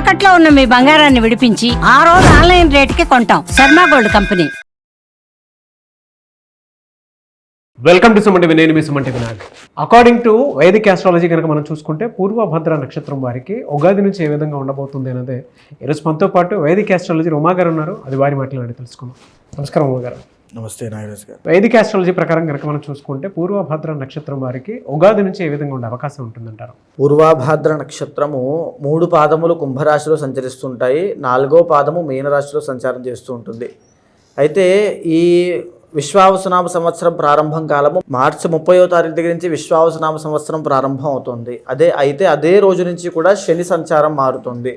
తాకట్లో ఉన్న మీ బంగారాన్ని విడిపించి ఆ రోజు ఆన్లైన్ రేటుకి కొంటాం. Sharma gold company. Welcome to Sumanti నేను మీ Sumanti Vinayak according to Vedic astrology కనుక మనం చూసుకుంటే పూర్వభద్ర నక్షత్రం వారికి ఉగాది నుంచి ఏ విధంగా ఉండబోతుంది అనేది ఈరోజు మనతో పాటు వైదిక్ ఆస్ట్రాలజీ ఉమా గారు ఉన్నారు. అది వారి మాట్లాడి తెలుసుకుందాం. నమస్కారం ఉమా గారు నమస్తే నాగరాజ్ గారు. వైదిక్ ఆస్ట్రాలజీ ప్రకారం కనుక మనం చూసుకుంటే పూర్వభద్ర నక్షత్రం వారికి ఉగాది నుంచి ఏ విధంగా ఉండే అవకాశం ఉంటుందంటారు? పూర్వాభాద్ర నక్షత్రము మూడు పాదములు కుంభరాశిలో సంచరిస్తుంటాయి నాలుగో పాదము మీనరాశిలో సంచారం చేస్తూ ఉంటుంది. అయితే ఈ విశ్వావసనామ సంవత్సరం ప్రారంభం కాలము మార్చి ముప్పయో తారీఖు దగ్గర నుంచి విశ్వావసనామ సంవత్సరం ప్రారంభం అవుతుంది. అదే అయితే అదే రోజు నుంచి కూడా శని సంచారం మారుతుంది.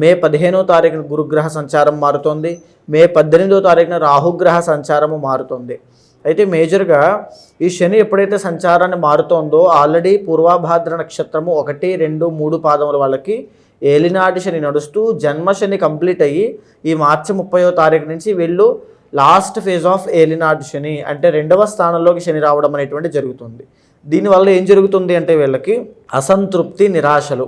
మే పదిహేనో తారీఖున గురుగ్రహ సంచారం మారుతుంది. మే పద్దెనిమిదో తారీఖున రాహుగ్రహ సంచారము మారుతుంది. అయితే మేజర్గా ఈ శని ఎప్పుడైతే సంచారాన్ని మారుతోందో ఆల్రెడీ పూర్వాభాద్ర నక్షత్రము ఒకటి రెండు మూడు పాదముల వాళ్ళకి ఏలినాటి శని నడుస్తూ జన్మ శని కంప్లీట్ అయ్యి ఈ మార్చి ముప్పయో తారీఖు నుంచి వీళ్ళు లాస్ట్ ఫేజ్ ఆఫ్ ఏలినాటి శని అంటే రెండవ స్థానంలోకి శని రావడం అనేటువంటి జరుగుతుంది. దీనివల్ల ఏం జరుగుతుంది అంటే వీళ్ళకి అసంతృప్తి నిరాశలు.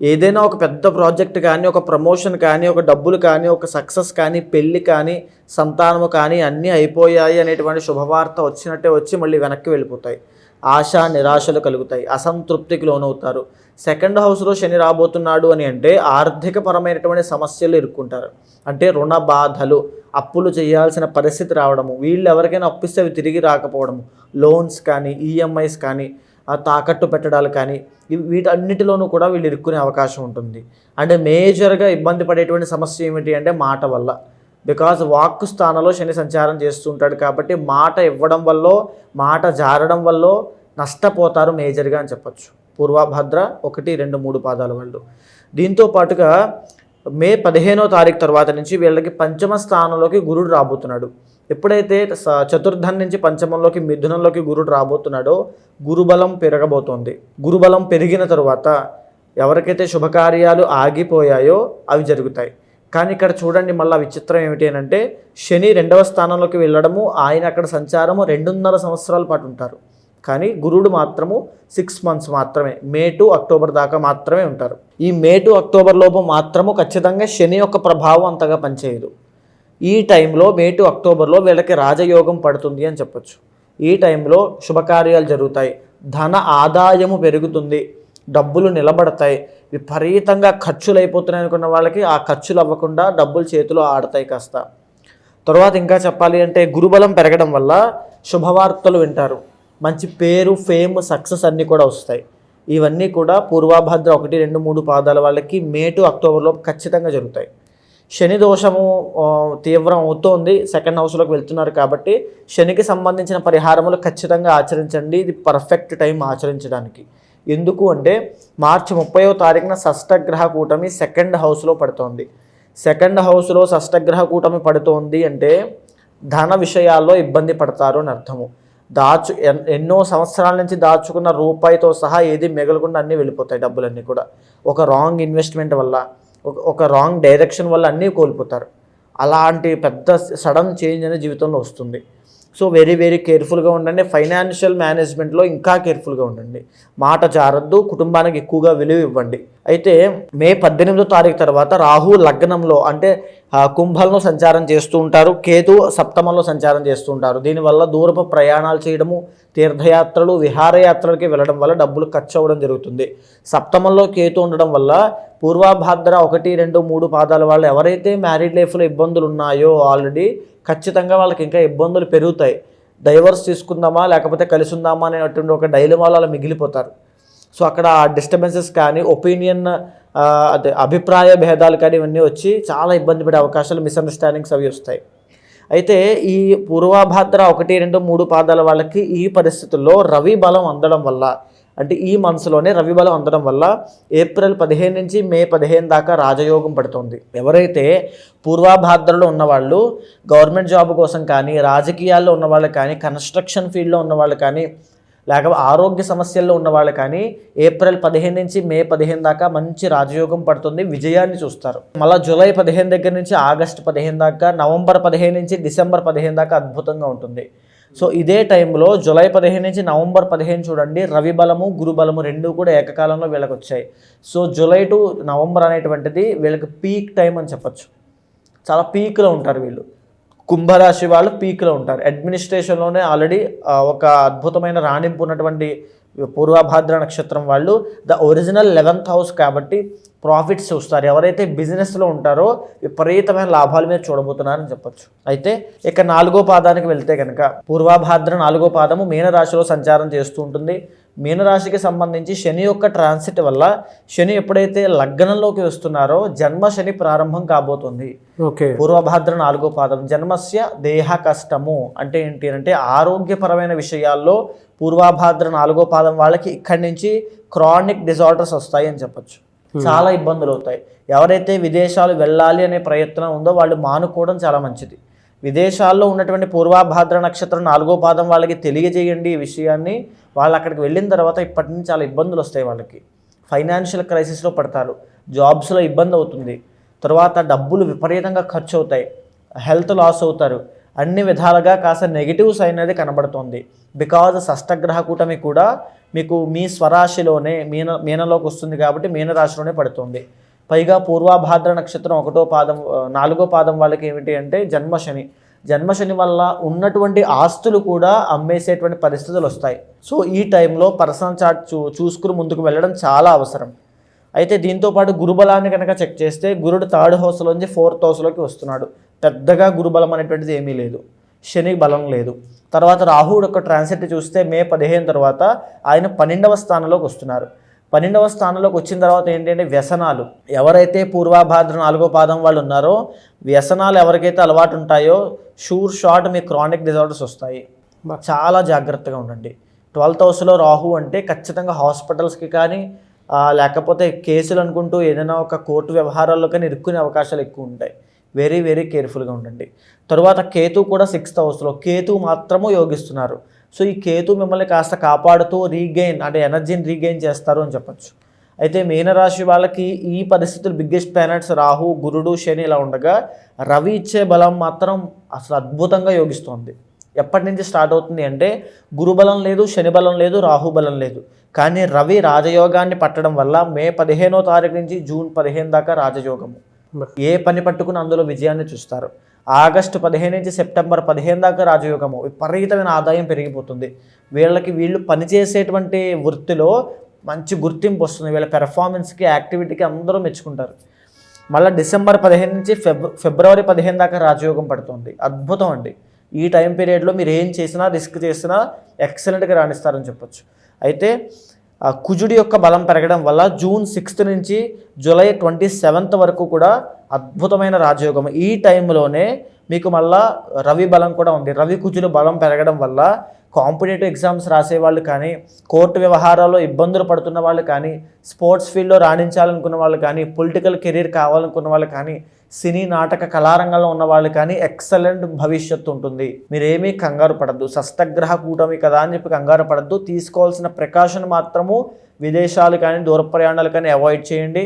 ఏదైనా ఒక పెద్ద ప్రాజెక్ట్ కానీ ఒక ప్రమోషన్ కానీ ఒక డబ్బులు కానీ ఒక సక్సెస్ కానీ పెళ్ళి కానీ సంతానము కానీ అన్నీ అయిపోయాయి అనేటువంటి శుభవార్త వచ్చినట్టే వచ్చి మళ్ళీ వెనక్కి వెళ్ళిపోతాయి. ఆశ నిరాశలు కలుగుతాయి. అసంతృప్తికి లోనవుతారు. సెకండ్ హౌస్లో శని రాబోతున్నాడు అని అంటే ఆర్థిక పరమైనటువంటి సమస్యలు ఇరుక్కుంటారు అంటే రుణ బాధలు అప్పులు చేయాల్సిన పరిస్థితి రావడము వీళ్ళు ఎవరికైనా అప్పిస్తే అవి తిరిగి రాకపోవడము లోన్స్ కానీ ఈఎంఐస్ కానీ తాకట్టు పెట్టడాలు కానీ వీటన్నిటిలోనూ కూడా వీళ్ళు ఇరుక్కునే అవకాశం ఉంటుంది. అంటే మేజర్గా ఇబ్బంది పడేటువంటి సమస్య ఏమిటి అంటే మాట వల్ల. బికాజ్ వాక్కు స్థానంలో శని సంచారం చేస్తుంటాడు కాబట్టి మాట ఇవ్వడం వల్ల మాట జారడం వల్ల నష్టపోతారు మేజర్గా అని చెప్పొచ్చు. పూర్వభద్ర ఒకటి రెండు మూడు పాదాల వాళ్ళు. దీంతో పాటుగా మే పదిహేనో తారీఖు తర్వాత నుంచి వీళ్ళకి పంచమ స్థానంలోకి గురుడు రాబోతున్నాడు. ఎప్పుడైతే చతుర్థం నుంచి పంచమంలోకి మిథునంలోకి గురుడు రాబోతున్నాడో గురుబలం పెరగబోతోంది. గురుబలం పెరిగిన తరువాత ఎవరికైతే శుభకార్యాలు ఆగిపోయాయో అవి జరుగుతాయి. కానీ ఇక్కడ చూడండి మళ్ళీ విచిత్రం ఏమిటి అంటే శని రెండవ స్థానంలోకి వెళ్ళడము ఆయన అక్కడ సంచారము రెండున్నర సంవత్సరాల పాటు ఉంటారు. కానీ గురుడు మాత్రము సిక్స్ మంత్స్ మాత్రమే మే టు అక్టోబర్ దాకా మాత్రమే ఉంటారు. ఈ మే టు అక్టోబర్ లోపు మాత్రము ఖచ్చితంగా శని యొక్క ప్రభావం అంతగా పనిచేయదు. ఈ టైంలో మే టు అక్టోబర్లో వీళ్ళకి రాజయోగం పడుతుంది అని చెప్పొచ్చు. ఈ టైంలో శుభకార్యాలు జరుగుతాయి. ధన ఆదాయము పెరుగుతుంది. డబ్బులు నిలబడతాయి. విపరీతంగా ఖర్చులు అయిపోతున్నాయి అనుకున్న వాళ్ళకి ఆ ఖర్చులు అవ్వకుండా డబ్బులు చేతిలో ఆడతాయి కాస్త. తర్వాత ఇంకా చెప్పాలి అంటే గురుబలం పెరగడం వల్ల శుభవార్తలు వింటారు. మంచి పేరు ఫేమ్ సక్సెస్ అన్నీ కూడా వస్తాయి. ఇవన్నీ కూడా పూర్వాభద్ర ఒకటి రెండు మూడు పాదాల వాళ్ళకి మే టు అక్టోబర్లో ఖచ్చితంగా జరుగుతాయి. శని దోషము తీవ్రం అవుతోంది. సెకండ్ హౌస్లోకి వెళ్తున్నారు కాబట్టి శనికి సంబంధించిన పరిహారములు ఖచ్చితంగా ఆచరించండి. ఇది పర్ఫెక్ట్ టైం ఆచరించడానికి. ఎందుకు అంటే మార్చి ముప్పయో తారీఖున షష్టగ్రహ కూటమి సెకండ్ హౌస్లో పడుతోంది. సెకండ్ హౌస్లో షష్టగ్రహ కూటమి పడుతోంది అంటే ధన విషయాల్లో ఇబ్బంది పడతారు అని అర్థము. దాచు ఎన్- ఎన్నో సంవత్సరాల నుంచి దాచుకున్న రూపాయితో సహా ఏది మిగలకుండా అన్నీ వెళ్ళిపోతాయి డబ్బులన్నీ కూడా. ఒక రాంగ్ ఇన్వెస్ట్మెంట్ వల్ల. ఒక- ఒక రాంగ్ డైరెక్షన్ వల్ల అన్నీ కోల్పోతారు. అలాంటి పెద్ద సడన్ చేంజ్ అనే జీవితంలో వస్తుంది. సో వెరీ వెరీ కేర్ఫుల్గా ఉండండి. ఫైనాన్షియల్ మేనేజ్మెంట్లో ఇంకా కేర్ఫుల్గా ఉండండి. మాట జారద్దు కుటుంబానికి ఎక్కువగా విలువ ఇవ్వండి. అయితే మే పద్దెనిమిదో తారీఖు తర్వాత రాహు లగ్నంలో అంటే కుంభంలో సంచారం చేస్తూ ఉంటారు. కేతు సప్తమంలో సంచారం చేస్తూ ఉంటారు. దీనివల్ల దూరపు ప్రయాణాలు చేయడము తీర్థయాత్రలు విహారయాత్రలకి వెళ్ళడం వల్ల డబ్బులు ఖర్చు అవ్వడం జరుగుతుంది. సప్తమంలో కేతు ఉండడం వల్ల పూర్వాభాద్ర ఒకటి రెండు మూడు పాదాల వాళ్ళు ఎవరైతే మ్యారీడ్ లైఫ్లో ఇబ్బందులు ఉన్నాయో ఆల్రెడీ ఖచ్చితంగా వాళ్ళకి ఇంకా ఇబ్బందులు పెరుగుతాయి. డైవర్స్ తీసుకుందామా లేకపోతే కలిసి ఉందామా అనేటువంటి ఒక డైలమాలో వాళ్ళు మిగిలిపోతారు. సో అక్కడ ఆ డిస్టర్బెన్సెస్ కానీ ఒపీనియన్ అదే అభిప్రాయ భేదాలు కానీ ఇవన్నీ వచ్చి చాలా ఇబ్బంది పడే అవకాశాలు మిస్అండర్స్టాండింగ్స్ అవి వస్తాయి. అయితే ఈ పూర్వాభాద్ర ఒకటి రెండు మూడు పాదాల వాళ్ళకి ఈ పరిస్థితుల్లో రవి బలం అందడం వల్ల అంటే ఈ మనసులోనే రవిబలం అందడం వల్ల ఏప్రిల్ పదిహేను నుంచి మే పదిహేను దాకా రాజయోగం పడుతుంది. ఎవరైతే పూర్వాభాద్రలో ఉన్నవాళ్ళు గవర్నమెంట్ జాబ్ కోసం కానీ రాజకీయాల్లో ఉన్నవాళ్ళు కానీ కన్స్ట్రక్షన్ ఫీల్డ్లో ఉన్నవాళ్ళు కానీ లేకపోతే ఆరోగ్య సమస్యల్లో ఉన్న వాళ్ళు కానీ ఏప్రిల్ పదిహేను నుంచి మే పదిహేను దాకా మంచి రాజయోగం పడుతుంది విజయాన్ని చూస్తారు. మళ్ళీ జూలై పదిహేను దగ్గర నుంచి ఆగస్టు పదిహేను దాకా నవంబర్ పదిహేను నుంచి డిసెంబర్ పదిహేను దాకా అద్భుతంగా ఉంటుంది. సో ఇదే టైంలో జూలై పదిహేను నుంచి నవంబర్ పదిహేను చూడండి రవి బలము గురు బలము రెండు కూడా ఏకకాలంలో వీళ్ళకి వచ్చాయి సో జూలై టు నవంబర్ అనేటువంటిది వీళ్ళకి పీక్ టైం అని చెప్పొచ్చు. చాలా పీక్లో ఉంటారు వీళ్ళు. కుంభరాశి వాళ్ళు పీక్లో ఉంటారు. అడ్మినిస్ట్రేషన్లోనే ఆల్రెడీ ఒక అద్భుతమైన రాణింపు ఉన్నటువంటి పూర్వభాద్ర నక్షత్రం వాళ్ళు ద ఒరిజినల్ లెవెన్త్ హౌస్ కాబట్టి ప్రాఫిట్స్ చూస్తారు. ఎవరైతే బిజినెస్లో ఉంటారో విపరీతమైన లాభాలు మీరు చూడబోతున్నారని చెప్పొచ్చు. అయితే ఇక నాలుగో పాదానికి వెళ్తే కనుక పూర్వభాద్ర నాలుగో పాదము మీనరాశిలో సంచారం చేస్తూ ఉంటుంది. మీనరాశికి సంబంధించి శని యొక్క ట్రాన్సిట్ వల్ల శని ఎప్పుడైతే లగ్నంలోకి వస్తున్నారో జన్మ శని ప్రారంభం కాబోతుంది. ఓకే. పూర్వభాద్ర నాలుగో పాదం జన్మస్య దేహ కష్టము అంటే ఏంటి అంటే ఆరోగ్యపరమైన విషయాల్లో పూర్వభాద్ర నాలుగో పాదం వాళ్ళకి ఇక్కడి నుంచి క్రానిక్ డిజార్డర్స్ వస్తాయి అని చెప్పొచ్చు. చాలా ఇబ్బందులు అవుతాయి. ఎవరైతే విదేశాలు వెళ్ళాలి అనే ప్రయత్నం ఉందో వాళ్ళు మానుకోవడం చాలా మంచిది. విదేశాల్లో ఉన్నటువంటి పూర్వభాద్ర నక్షత్రం నాలుగో పాదం వాళ్ళకి తెలియజేయండి ఈ విషయాన్ని. వాళ్ళు అక్కడికి వెళ్ళిన తర్వాత ఇప్పటి నుంచి చాలా ఇబ్బందులు వస్తాయి వాళ్ళకి. ఫైనాన్షియల్ క్రైసిస్లో పడతారు. జాబ్స్లో ఇబ్బంది అవుతుంది. తర్వాత డబ్బులు విపరీతంగా ఖర్చు అవుతాయి. హెల్త్ లాస్ అవుతారు. అన్ని విధాలుగా కాస్త నెగిటివ్స్ అనేది కనబడుతుంది. బికాజ్ షష్టగ్రహ కూటమి కూడా మీకు మీ స్వరాశిలోనే మీన మీనలోకి వస్తుంది కాబట్టి మీనరాశిలోనే పడుతుంది. పైగా పూర్వాభాద్ర నక్షత్రం ఒకటో పాదం నాలుగో పాదం వాళ్ళకి ఏమిటి అంటే జన్మశని. జన్మశని వల్ల ఉన్నటువంటి ఆస్తులు కూడా అమ్మేసేటువంటి పరిస్థితులు వస్తాయి. సో ఈ టైంలో పర్సనల్ చార్ట్ చూ చూసుకుని ముందుకు వెళ్ళడం చాలా అవసరం. అయితే దీంతో పాటు గురుబలాన్ని కనుక చెక్ చేస్తే గురుడు థర్డ్ హౌస్లోంచి ఫోర్త్ హౌస్లోకి వస్తున్నాడు. పెద్దగా గురుబలం అనేటువంటిది ఏమీ లేదు. శని బలం లేదు. తర్వాత రాహుడు యొక్క ట్రాన్సిట్ చూస్తే మే పదిహేను తర్వాత ఆయన పన్నెండవ స్థానంలోకి వస్తున్నారు. పన్నెండవ స్థానంలోకి వచ్చిన తర్వాత ఏంటంటే వ్యసనాలు. ఎవరైతే పూర్వాభాద్ర నాలుగో పాదం వాళ్ళు ఉన్నారో వ్యసనాలు ఎవరికైతే అలవాటు ఉంటాయో షూర్ షార్ట్ మీ క్రానిక్ డిజార్డర్స్ వస్తాయి. చాలా జాగ్రత్తగా ఉండండి. ట్వెల్త్ హౌస్లో రాహు అంటే ఖచ్చితంగా హాస్పిటల్స్కి కానీ లేకపోతే కేసులు అనుకుంటూ ఏదైనా ఒక కోర్టు వ్యవహారాల్లో కానీ ఇరుక్కునే అవకాశాలు ఎక్కువ ఉంటాయి. వెరీ వెరీ కేర్ఫుల్గా ఉండండి. తర్వాత కేతు కూడా సిక్స్త్ హౌస్లో కేతు మాత్రము యోగిస్తున్నారు. సో ఈ కేతు మిమ్మల్ని కాస్త కాపాడుతూ రీగెయిన్ అంటే ఎనర్జీని రీగెయిన్ చేస్తారు అని చెప్పచ్చు. అయితే మీనరాశి వాళ్ళకి ఈ పరిస్థితులు బిగ్గెస్ట్ ప్లానెట్స్ రాహు గురుడు శని ఇలా ఉండగా రవి ఇచ్చే బలం మాత్రం అసలు అద్భుతంగా యోగిస్తోంది. ఎప్పటి నుంచి స్టార్ట్ అవుతుంది అంటే గురుబలం లేదు శని బలం లేదు రాహు బలం లేదు. కానీ రవి రాజయోగాన్ని పట్టడం వల్ల మే పదిహేనో తారీఖు నుంచి జూన్ పదిహేను దాకా రాజయోగము. ఏ పని పట్టుకుని అందులో విజయాన్ని చూస్తారు? ఆగస్టు పదిహేను నుంచి సెప్టెంబర్ పదిహేను దాకా రాజయోగము. విపరీతమైన ఆదాయం పెరిగిపోతుంది. వీళ్ళకి వీళ్ళు పనిచేసేటువంటి వృత్తిలో మంచి గుర్తింపు వస్తుంది. వీళ్ళ పెర్ఫార్మెన్స్కి యాక్టివిటీకి అందరూ మెచ్చుకుంటారు. మళ్ళీ డిసెంబర్ పదిహేను నుంచి ఫెబ్ ఫిబ్రవరి పదిహేను దాకా రాజయోగం పడుతుంది. అద్భుతం అండి. ఈ టైం పీరియడ్లో మీరు ఏం చేసినా రిస్క్ చేసినా ఎక్సలెంట్గా రాణిస్తారని చెప్పొచ్చు. అయితే ఆ కుజుడి యొక్క బలం పెరగడం వల్ల జూన్ సిక్స్త్ నుంచి జూలై ట్వంటీ సెవెంత్ వరకు కూడా అద్భుతమైన రాజయోగం. ఈ టైంలోనే మీకు మళ్ళా రవి బలం కూడా ఉంది. రవి కుజుల బలం పెరగడం వల్ల కాంపిటేటివ్ ఎగ్జామ్స్ రాసేవాళ్ళు కానీ కోర్టు వ్యవహారాల్లో ఇబ్బందులు పడుతున్న వాళ్ళు కానీ స్పోర్ట్స్ ఫీల్డ్లో రాణించాలనుకున్న వాళ్ళు కానీ పొలిటికల్ కెరీర్ కావాలనుకున్న వాళ్ళు కానీ సినీ నాటక కళారంగంలో ఉన్న వాళ్ళు కానీ ఎక్సలెంట్ భవిష్యత్తు ఉంటుంది. మీరేమీ కంగారు పడద్దు. సష్టగ్రహ కూటమి కదా అని చెప్పి కంగారు పడద్దు. తీసుకోవాల్సిన ప్రికాషన్ మాత్రము విదేశాలు కానీ దూర ప్రయాణాలు కానీ అవాయిడ్ చేయండి.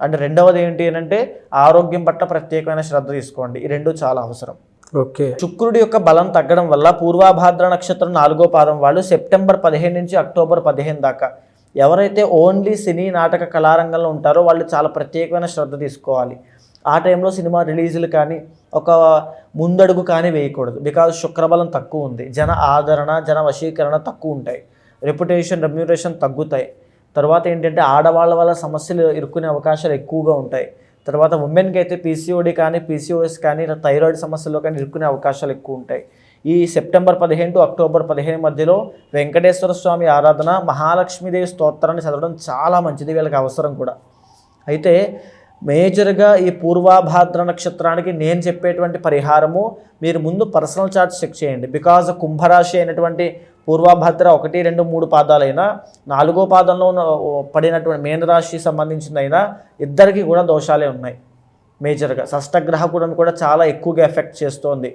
అండ్ రెండవది ఏంటి అని అంటే ఆరోగ్యం పట్ల ప్రత్యేకమైన శ్రద్ధ తీసుకోండి. ఈ రెండు చాలా అవసరం. ఓకే. శుక్రుడి యొక్క బలం తగ్గడం వల్ల పూర్వాభాద్ర నక్షత్రం నాలుగో పాదం వాళ్ళు సెప్టెంబర్ పదిహేను నుంచి అక్టోబర్ పదిహేను దాకా. ఎవరైతే ఓన్లీ సినీ నాటక కళారంగంలో ఉంటారో వాళ్ళు చాలా ప్రత్యేకమైన శ్రద్ధ తీసుకోవాలి. ఆ టైంలో సినిమా రిలీజులు కానీ ఒక ముందడుగు కానీ వేయకూడదు. బికాజ్ శుక్రబలం తక్కువ ఉంది. జన ఆదరణ జన వశీకరణ తక్కువ ఉంటాయి. రెప్యుటేషన్ రెమ్యూరేషన్ తగ్గుతాయి. తర్వాత ఏంటంటే ఆడవాళ్ళ వల్ల సమస్యలు ఇరుక్కునే అవకాశాలు ఎక్కువగా ఉంటాయి. తర్వాత ఉమెన్కి అయితే పీసీఓడి కానీ పీసీఓఎస్ కానీ ఇలా థైరాయిడ్ సమస్యల్లో కానీ ఇరుక్కునే అవకాశాలు ఎక్కువ ఉంటాయి. ఈ సెప్టెంబర్ పదిహేను టు అక్టోబర్ పదిహేను మధ్యలో వెంకటేశ్వర స్వామి ఆరాధన మహాలక్ష్మీదేవి స్తోత్రాన్ని చదవడం చాలా మంచిది వీళ్ళకి అవసరం కూడా. అయితే మేజర్గా ఈ పూర్వాభాద్ర నక్షత్రానికి నేను చెప్పేటువంటి పరిహారము మీరు ముందు పర్సనల్ చార్ట్ చెక్ చేయండి. బికాజ్ కుంభరాశి అయినటువంటి పూర్వభద్ర ఒకటి రెండు మూడు పాదాలైనా నాలుగో పాదంలో పడినటువంటి మేనరాశి సంబంధించిందైనా ఇద్దరికి కూడా దోషాలే ఉన్నాయి. మేజర్గా షష్టగ్రహకుడం కూడా కూడా చాలా ఎక్కువగా ఎఫెక్ట్ చేస్తోంది.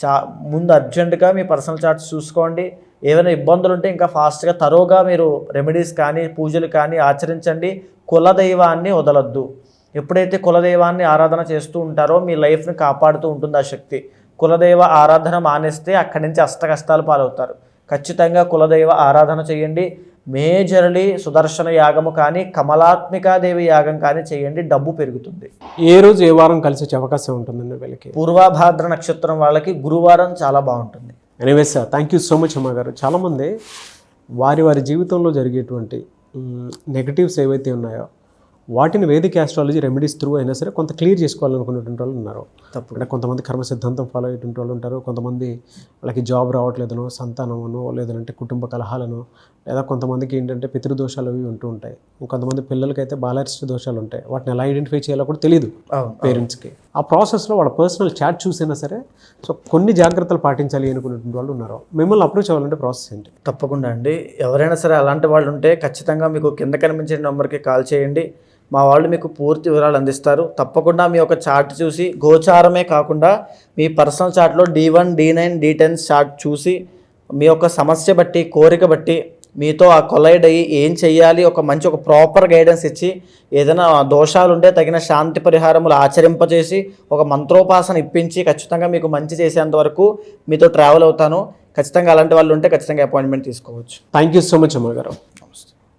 చా ముందు అర్జెంటుగా మీ పర్సనల్ చార్ట్స్ చూసుకోండి. ఏమైనా ఇబ్బందులు ఉంటే ఇంకా ఫాస్ట్గా తరోగా మీరు రెమెడీస్ కానీ పూజలు కానీ ఆచరించండి. కులదైవాన్ని వదలొద్దు. ఎప్పుడైతే కులదైవాన్ని ఆరాధన చేస్తూ ఉంటారో మీ లైఫ్ని కాపాడుతూ ఉంటుంది ఆ శక్తి. కులదైవ ఆరాధన మానేస్తే అక్కడి నుంచి అష్ట కష్టాలు పాలవుతారు. ఖచ్చితంగా కులదైవ ఆరాధన చేయండి. మేజర్లీ సుదర్శన యాగము కానీ కమలాత్మికాదేవి యాగం కానీ చేయండి డబ్బు పెరుగుతుంది. ఏ రోజు ఏ వారం కలిసి వచ్చే అవకాశం ఉంటుందండి వీళ్ళకి? పూర్వాభాద్ర నక్షత్రం వాళ్ళకి గురువారం చాలా బాగుంటుంది. Anyways sir thank you so much అమ్మ గారు. చాలామంది వారి వారి జీవితంలో జరిగేటువంటి నెగటివ్స్ ఏవైతే ఉన్నాయో వాటిని వేదిక ఆస్ట్రాలజీ రెమెడీస్ త్రూ అయినా సరే కొంత క్లియర్ చేసుకోవాలనుకునేటువంటి వాళ్ళు ఉన్నారు. అంటే కొంతమంది కర్మ సిద్ధాంతం ఫాలో అయ్యేటువంటి వాళ్ళు ఉంటారు. కొంతమంది వాళ్ళకి జాబ్ రావట్లేదనో సంతానమనో లేదంటే కుటుంబ కలహాలను లేదా కొంతమందికి ఏంటంటే పితృదోషాలు అవి ఉంటూ ఉంటాయి. కొంతమంది పిల్లలకైతే బాలారిష్ట దోషాలు ఉంటాయి. వాటిని ఎలా ఐడెంటిఫై చేయాలో కూడా తెలియదు పేరెంట్స్కి. ఆ ప్రాసెస్లో వాళ్ళ పర్సనల్ చాట్ చూసైనా సరే సో కొన్ని జాగ్రత్తలు పాటించాలి అనుకునేటువంటి వాళ్ళు ఉన్నారు. మిమ్మల్ని అప్రోచ్ అవ్వాలంటే ప్రాసెస్ ఏంటి? తప్పకుండా అండి. ఎవరైనా సరే అలాంటి వాళ్ళు ఉంటే ఖచ్చితంగా మీకు కింద కనిపించే నెంబర్కి కాల్ చేయండి. మా వాళ్ళు మీకు పూర్తి వివరాలు అందిస్తారు. తప్పకుండా మీ యొక్క చార్ట్ చూసి గోచారమే కాకుండా మీ పర్సనల్ చార్ట్లో D one D nine D ten chart చూసి మీ యొక్క సమస్య బట్టి కోరిక బట్టి మీతో ఆ కొలైడ్ అయ్యి ఏం చెయ్యాలి ఒక మంచి ఒక ప్రాపర్ గైడెన్స్ ఇచ్చి ఏదైనా దోషాలు ఉంటే తగిన శాంతి పరిహారములు ఆచరింపజేసి ఒక మంత్రోపాసన ఇప్పించి ఖచ్చితంగా మీకు మంచి చేసేంత వరకు మీతో ట్రావెల్ అవుతాను. ఖచ్చితంగా అలాంటి వాళ్ళు ఉంటే ఖచ్చితంగా అపాయింట్మెంట్ తీసుకోవచ్చు. థ్యాంక్ యూ సో మచ్ అమ్మ గారు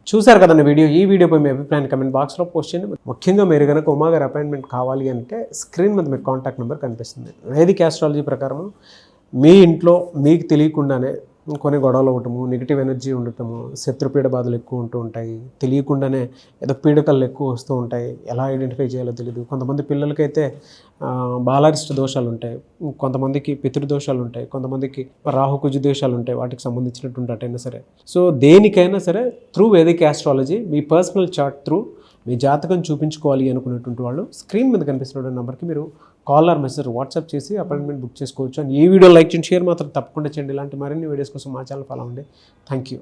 చూశారు కదండి వీడియో? ఈ వీడియోపై మీ అభిప్రాయాన్ని కమెంట్ బాక్స్లో పోస్ట్ చేయండి. ముఖ్యంగా మీరు కనుక ఉమాగారు అపాయింట్మెంట్ కావాలి అంటే స్క్రీన్ మీద మీకు కాంటాక్ట్ నెంబర్ కనిపిస్తుంది. వేదిక ఆస్ట్రాలజీ ప్రకారం మీ ఇంట్లో మీకు తెలియకుండానే కొన్ని గొడవలు ఉండటము నెగిటివ్ ఎనర్జీ ఉండటము శత్రుపీడ బాధలు ఎక్కువ ఉంటూ ఉంటాయి. తెలియకుండానే ఏదో పీడకలు ఎక్కువ వస్తూ ఉంటాయి. ఎలా ఐడెంటిఫై చేయాలో తెలియదు కొంతమంది పిల్లలకైతే బాలారిష్ట దోషాలు ఉంటాయి. కొంతమందికి పితృదోషాలు ఉంటాయి. కొంతమందికి రాహుకుజు దోషాలు ఉంటాయి. వాటికి సంబంధించినటువంటి అటైనా సరే. సో దేనికైనా సరే త్రూ వేదిక ఆస్ట్రాలజీ మీ పర్సనల్ చార్ట్ త్రూ మీ జాతకం చూపించుకోవాలి అనుకున్నటువంటి వాళ్ళు స్క్రీన్ మీద కనిపిస్తున్న నెంబర్కి మీరు కాల్ ఆర్ మెసేజ్ వాట్సాప్ చేసి అపాయింట్మెంట్ బుక్ చేసుకోవచ్చు. అండ్ ఏ వీడియో లైక్ చేయండి షేర్ మాత్రం తప్పకుండా చేయండి. ఇలాంటి మరిన్ని వీడియోస్ కోసం మా ఛానల్ ఫాలో అండి థ్యాంక్ యూ.